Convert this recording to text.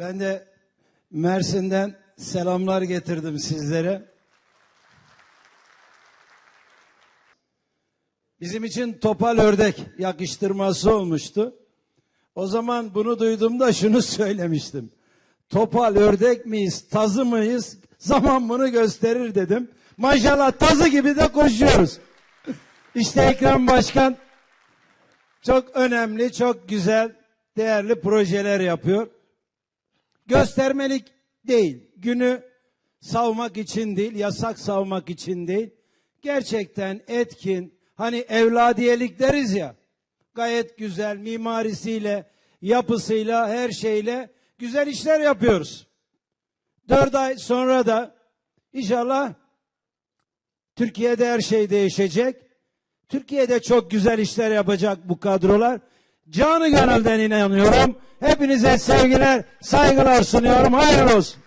Ben de Mersin'den selamlar getirdim sizlere. Bizim için topal ördek yakıştırması olmuştu. O zaman bunu duyduğumda şunu söylemiştim. Topal ördek miyiz, tazı mıyız? Zaman bunu gösterir dedim. Maşallah tazı gibi de koşuyoruz. İşte Ekrem Başkan çok önemli, çok güzel, değerli projeler yapıyor. Göstermelik değil, günü savmak için değil, yasak savmak için değil. Gerçekten etkin, hani evladiyelik deriz ya, gayet güzel mimarisiyle, yapısıyla, her şeyle güzel işler yapıyoruz. Dört ay sonra da inşallah Türkiye'de her şey değişecek. Türkiye'de çok güzel işler yapacak bu kadrolar. Canı gönülden inanıyorum. Hepinize sevgiler, saygılar sunuyorum. Hayırlı olsun.